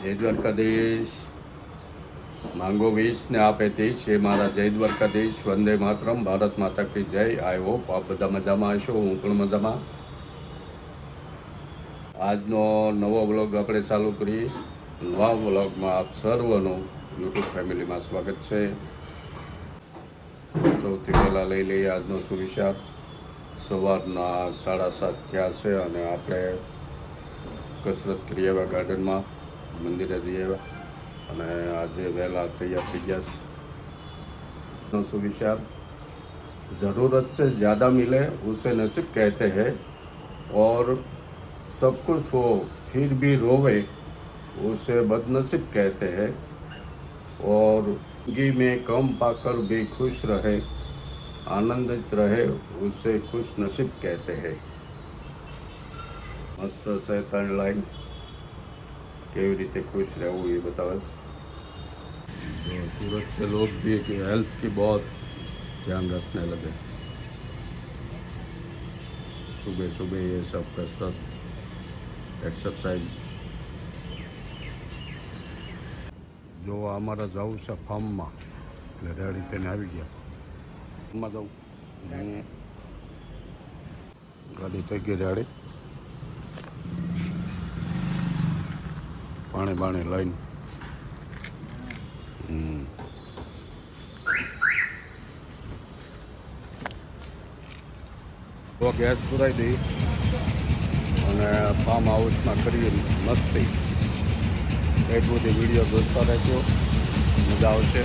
જય દ્વારકાધીશ માંગો વીસ ને આપે ત્રીસ એ મારા જય દ્વારકાધીશ વંદે માતરમ. ભારત માતા કી જય. આઈ હોપ આપ બધા મજામાં હશો. હું પણ મજામાં. આજનો નવો વ્લોગ આપણે ચાલુ કરીએ. નવા વ્લોગમાં આપ સર્વનું યુટ્યુબ ફેમિલીમાં સ્વાગત છે. સૌથી પહેલાં લઈ લઈએ આજનો સુવિચાર. સવારના સાડા સાત થયા છે અને આપણે કસરત કરીએ એવા ગાર્ડનમાં. મંદિરે જઈ આવ્યા અને આજે વહેલા તૈયાર થઈ ગયા છે નો સુવિચાર ज़रूरत से ज़्यादा मिले उसे नसीब कहते हैं और सब कुछ हो फिर भी रोवे उसे बदनसीब कहते हैं और जिंदगी में कम पाकर भी खुश रहे आनंदित रहे उसे खुश नसीब कहते हैं મસ્ત છે ત્રણ લાઈન કેવી રીતે ખુશ રહેવું એ बतावे तो सूरत के लोग भी कि हेल्थ की बहुत ध्यान रखने लगे सुबह सुबह ये सब कसरत एक्सरसाइज જો અમારે જવું છે ફાર્મમાં એટલે રેડી થઈને આવી ગયા ફાર્મમાં જવું હું ગાડી થઈ ગઈ રેડી પાણી બાણી લઈને. તો ગેસ પુરાઈ દઈ અને ફાર્મ હાઉસમાં કરીએ મસ્તી. એક બધી વીડિયો જોતા રહેજો. મજા આવશે.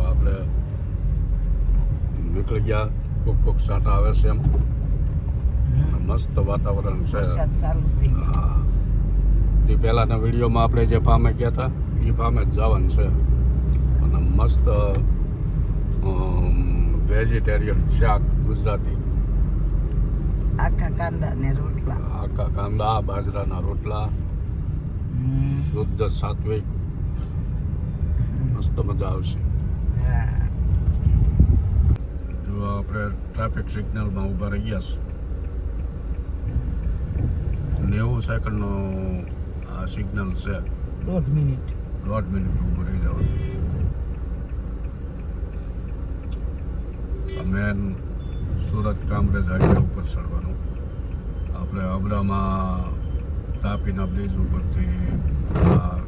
આપણે નીકળી ગયા કોક કોક સાટા આવે છે એમ. મસ્ત વાતાવરણ છે વરસાદ ચાલુ થઈ ગયો હા તે પહેલાંના વિડીયોમાં આપણે જે ફાર્મે ગયા હતા એ ફાર્મે જ જવાનું છે મસ્ત વેજીટેરિયન શાક ગુજરાતી. આખા કાંદા ને રોટલા. આખા કાંદા બાજરાના રોટલા શુદ્ધ સાત્વિક. મસ્ત મજા આવશે. જો આપણે ટ્રાફિક સિગ્નલમાં ઊભા રહી ગયા છે. નેવું સેકન્ડનો આ સિગ્નલ છે. દોઢ મિનિટ. દોઢ મિનિટ ઊભું રહી જવાનું. અમે સુરત કામરેજ હાઈવે ઉપર ચડવાનું. આપણે અબડામાં તાપીના બ્રિજ ઉપરથી આ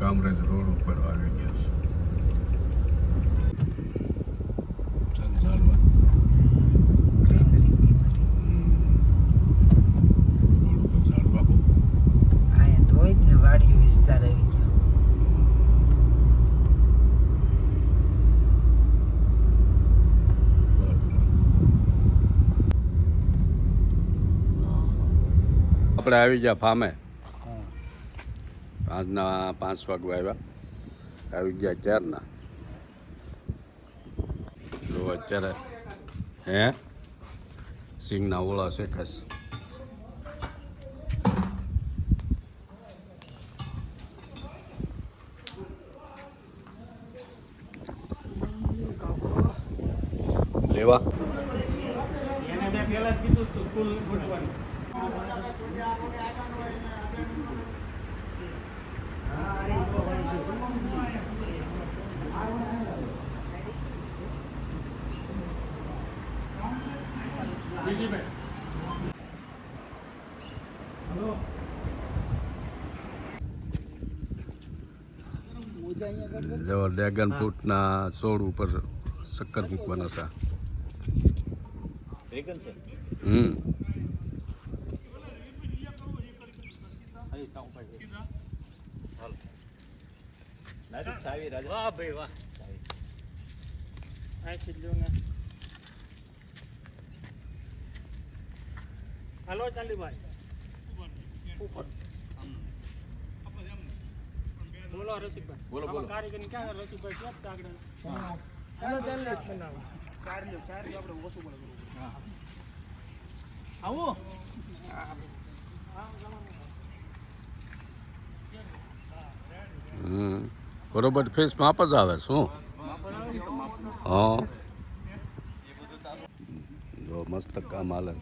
કામરેજ રોડ ઉપર આવી ગયા છે ચાલ ચાલવા ગ્રીનરી ગ્રીનરી રોડ ઉપર ઝાડવા બહુ અહીંયા તો હોય જ ને વાડી વિસ્તાર આવી ગયો આપણે આવી ગયા ફામે આજના પાંચ વાગવા આવ્યા આવી ગયા ચારના જો અત્યારે હે સિંગના ઓળા શેકાશ લેવા મોજા અહીંયા જો ડ્રેગન ફ્રૂટના છોડ ઉપર શક્કર મૂકવાના હતા. હમ હાલ રાજા ચાવી રાજા. વાહ ભાઈ વાહ. હાલો ચાલીભાઈ બોલો રસિકભાઈ. બોલો, બોલો. ક્યાં રસિકભાઈ ક્યાં આગળ? હાલો ચાલી બનાવો કાર્ય કાર્ય આપણે ઓછું પડે આવો. હમ બરોબર ફેસ માપ જ આવે શું? હા. જો મસ્ત કામ હાલે.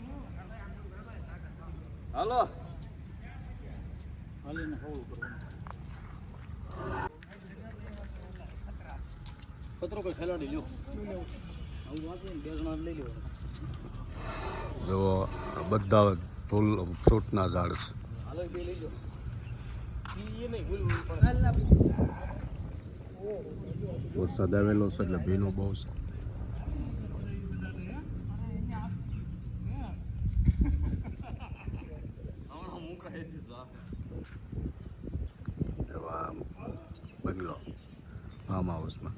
હાલો. પત્રો કોઈ ખેલાડી લ્યો. જો બધા ફૂલ ફ્રૂટના ઝાડ છે. વરસાદ આવેલો છે એટલે ભીનો બહુ છે. બંગલો ફાર્મ હાઉસમાં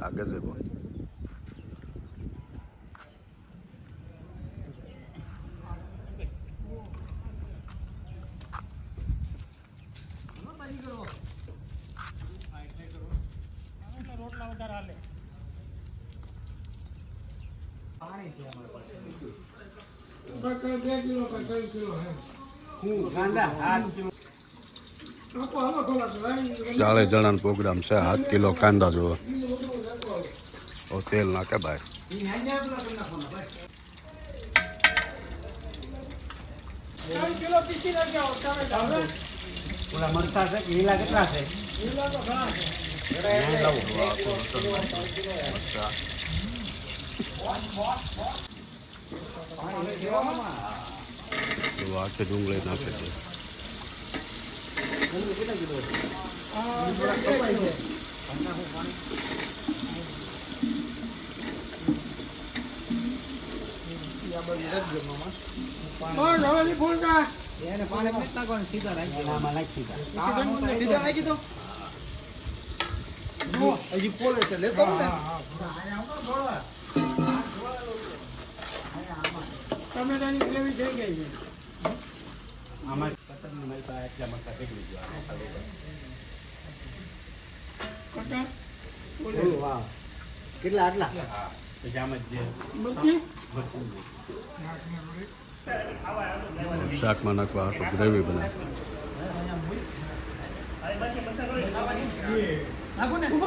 આગળ છે ચાલીસ જણાનો પ્રોગ્રામ છે સાત કિલો કાંદા જુઓ. ઓ તેલ નાખે ભાઈ. પીસી ઓલા છે લીલા કેટલા છે? લીલા તો ઘણા છે જો આખી ડુંગળી નાખે છે હજી પોલે છે લેતો ને ટમેટાની ગ્રેવી થઈ ગઈ છે. આમાં પતંગની મારી પાસે એટલા મરચાં નીકળી ગયા. આમાં ખાલી તો. કટા વાહ. કેટલા આટલા? પછી આમાં જ જે બધી? શાકમાં નાખવા હાટું ગ્રેવી બનાવે. ઊભો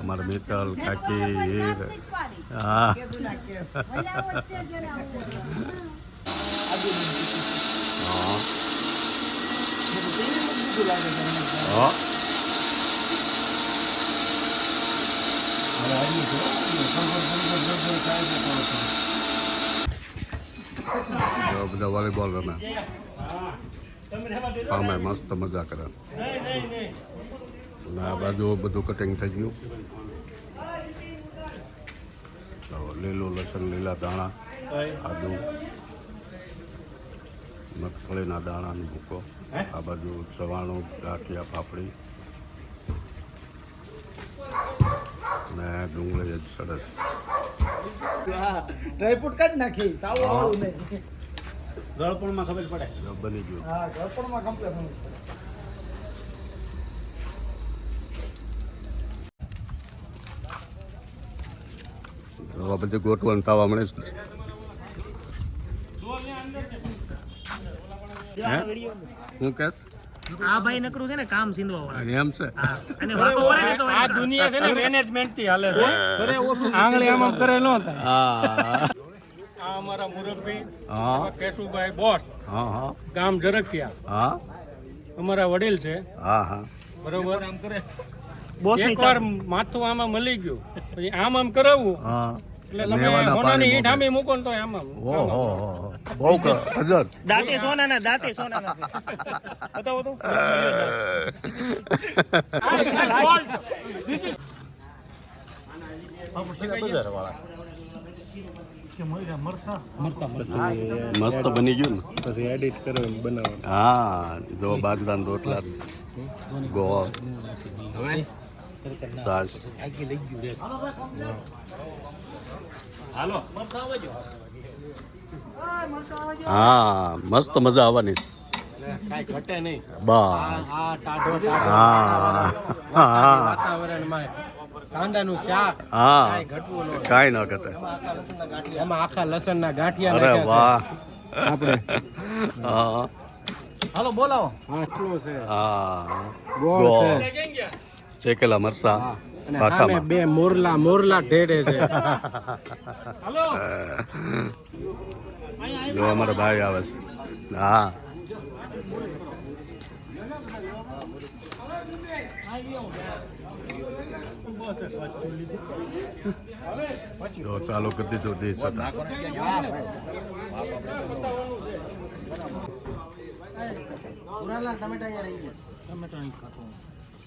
અમારા મિત્તલ કાકી હા હા. હા. જો બધા વોલીબોલ રમે. ફાર્મે મસ્ત મજા કરે. અને આ બાજુ બધું કટિંગ થઈ ગયું. તો લીલું લસણ લીલા દાણા આદુ મગફળીના દાણાનો ભૂકો આ બાજુ સવાણું ગાંઠિયા પાપડી ને ડુંગળી જ સરસ. ડ્રાયફ્રૂટ કાઢ નાખી સાવ ગળપણમાં ખબર પડે. બની ગયું. હા ગળપણમાં ખબર હોવું તો આ બધું ગોઠવણ થવા મળે છે. આ દુનિયા છે ને છે. હા. આ અમારા હા. હા હા. ગામ જરકિયા હા. અમારા વડીલ છે. હા હા. બરોબર? આમ કરે. માથું આમાં મળી ગયું. આમ આમ કરાવવું હા. દાંતે સોના દાંતે સોના બતાવો તો. મસ્ત બની ગયું ને. પછી એડિટ કરો બનાવો. હા જો બાજરાના રોટલા ગોળ સાસ. હા મસ્ત મજા આવવાની. કાંઈ ઘટે નહીં. બસ. આ ટાઢો હા. હા વાતાવરણમાં કાંદાનું શાક હા. કાંઈ ન કાંઈ ઘટે. એમાં આખા લસણના ગાંઠિયા અરે વાહ. હાલો બોલાવો. છે છે. હા. ગોળ. છે. ચેકેલા મરસા. અને બે મોરલા મોરલા ઢેડે છે. જો અમારા ભાઈ આવે છે. હા. જો ચાલુ કરી દીધું દેશ હતા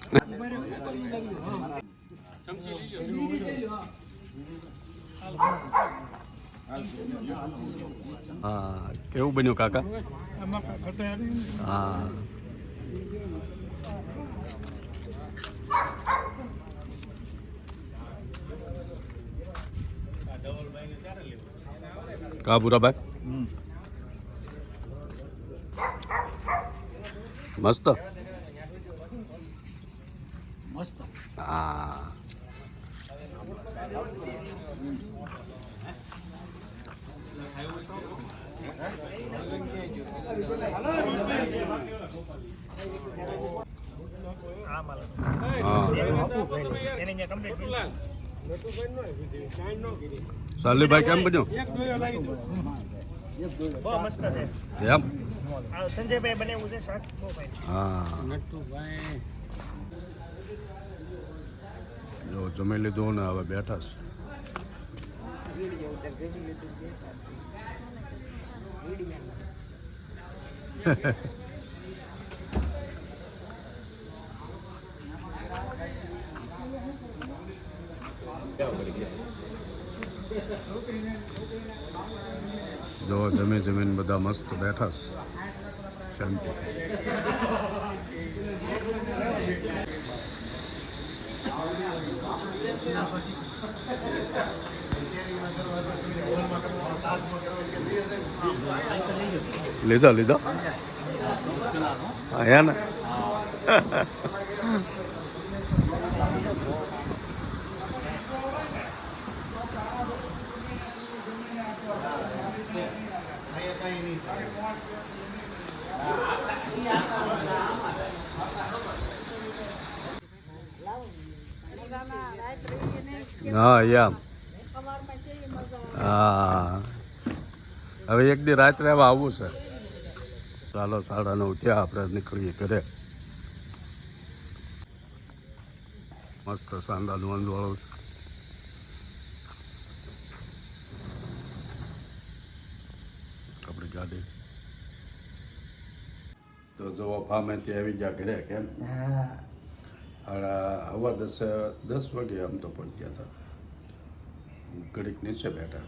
હા કેવું બન્યું કાકા? હા. કા બુરાભાઈ મસ્ત મસ્ત હા હા એને જે કમ્પ્લીટ સાલીભાઈ કેમ બન્યું બહુ મસ્ત છે એમ આ સંજયભાઈ બનાવ્યું છે શાક બહુ ફાઇન હા નટુભાઈ જો જમી લીધું ને હવે બેઠા છે. જો જમી જમીન બધા મસ્ત બેઠા શાંતિ. લીધો લીધો હા હે ને હા એમ હા. હવે એક દી રાત્રે હવે આવવું છે. ચાલો સાડા નવ ત્યાં આપણે નીકળીએ ઘરે. મસ્ત સાંદાનું અંજવાળું છે. આપણી ગાડી. તો જવા ફામે ત્યાં આવી ગયા ઘરે, કેમ? હાડા હવા દસ દસ વાગે આમ તો પહોંચ્યા હતા. ઘડીક નીચે બેઠા.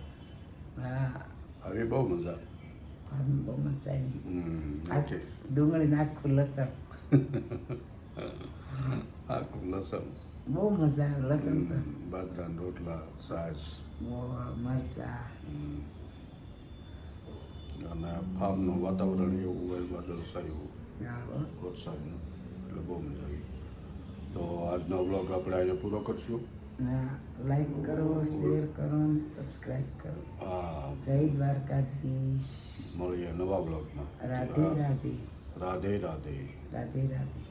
હવે બહુ મજા. બહુ મજા આવી. ડુંગળી નાખું લસણ. આખું લસણ. બહુ મજા આવે લસણ તો. બાજરા રોટલા સાસ મરચા. અને ફાર્મનું વાતાવરણ એવું હોય વાદળછાયું. વરસાદનું. એટલે બહુ મજા આવી. તો આજનો વ્લોગ આપણે અહીંયા પૂરો કરશું. લાઈક કરો શેર કરો અને સબસ્ક્રાઈબ કરો. જય દ્વારકાધીશ. મળીએ નવા બ્લોગમાં રાધે રાધે. રાધે રાધે. રાધે રાધે.